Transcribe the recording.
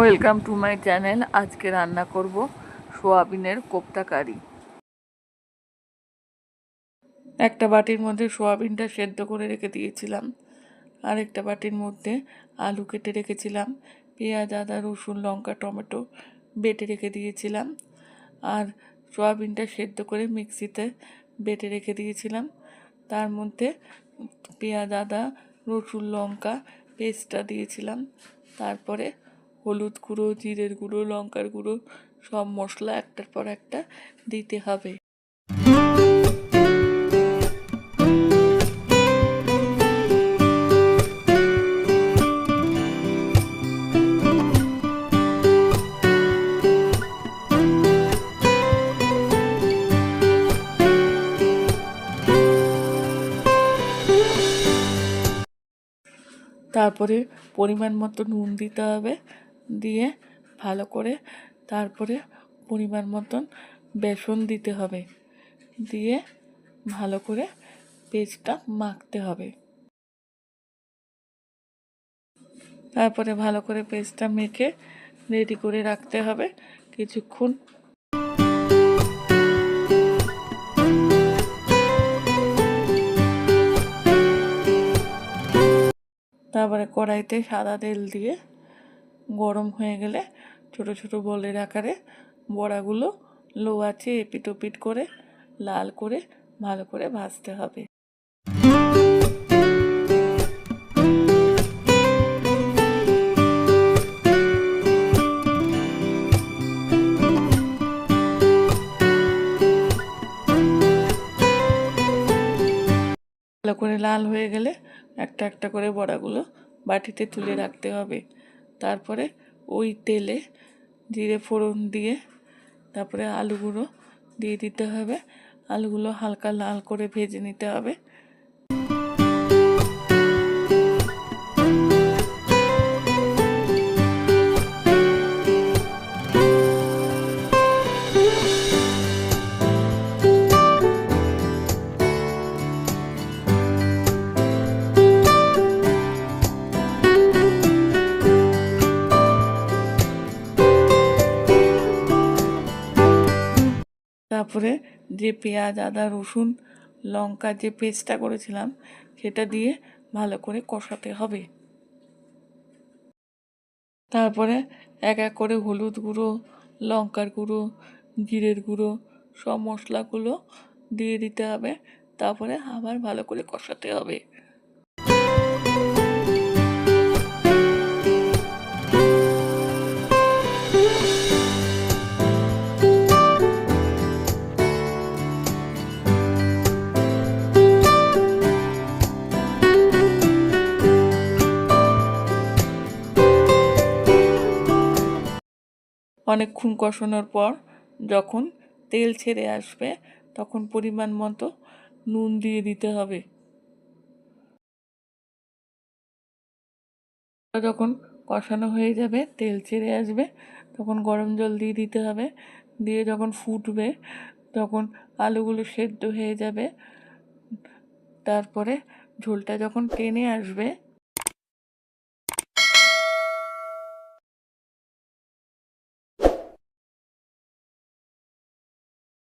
Welcome to my channel আজকে রান্না করব সোয়াবিনের কোপ্তা কারি। একটা বাটির মধ্যে সোয়াবিনটা সেদ্ধ করে রেখে দিয়েছিলাম। আর একটা বাটির মধ্যে আলু কেটে রেখেছিলাম। পেঁয়াজ, আদা, রসুন, লঙ্কা, টমেটো বেটে রেখে দিয়েছিলাম। আর সোয়াবিনটা সেদ্ধ করে মিক্সিতে বেটে রেখে দিয়েছিলাম। তার মধ্যে পেঁয়াজ, আদা, রসুন, লঙ্কা, পেস্টটা দিয়েছিলাম। তারপরে হলুদ গুঁড়ো, জিরের গুঁড়ো, লঙ্কার গুঁড়ো, সব মশলা একটার পর একটা দিতে হবে। তারপরে পরিমাণ মতো নুন দিতে হবে। দিয়ে ভালো করে তারপরে পরিমাণ মতন বেসন দিতে হবে। দিয়ে ভালো করে পেস্টটা মাখতে হবে। তারপরে ভালো করে পেস্টটা মেখে রেডি করে রাখতে হবে কিছুক্ষণ। তারপরে কড়াইতে সাদা তেল দিয়ে গরম হয়ে গেলে ছোট ছোট বলের আকারে বড়াগুলো লো আছে এপিট ওপিট করে লাল করে ভালো করে ভাজতে হবে। ভালো করে লাল হয়ে গেলে একটা একটা করে বড়াগুলো বাটিতে তুলে রাখতে হবে। তারপরে ওই তেলে জিরে ফোড়ন দিয়ে তারপরে আলুগুলো দিয়ে দিতে হবে। আলুগুলো হালকা লাল করে ভেজে নিতে হবে। তারপরে যে পেঁয়াজ, আদা, রসুন, লঙ্কা যে পেস্টটা করেছিলাম, সেটা দিয়ে ভালো করে কষাতে হবে। তারপরে এক এক করে হলুদ গুঁড়ো, লঙ্কার গুঁড়ো, জিরের গুঁড়ো সব মশলাগুলো দিয়ে দিতে হবে। তারপরে আবার ভালো করে কষাতে হবে। অনেকক্ষণ কষানোর পর যখন তেল ছেড়ে আসবে, তখন পরিমাণ মতো নুন দিয়ে দিতে হবে। যখন কষানো হয়ে যাবে, তেল ছেড়ে আসবে, তখন গরম জল দিয়ে দিতে হবে। দিয়ে যখন ফুটবে, তখন আলুগুলো সেদ্ধ হয়ে যাবে। তারপরে ঝোলটা যখন টেনে আসবে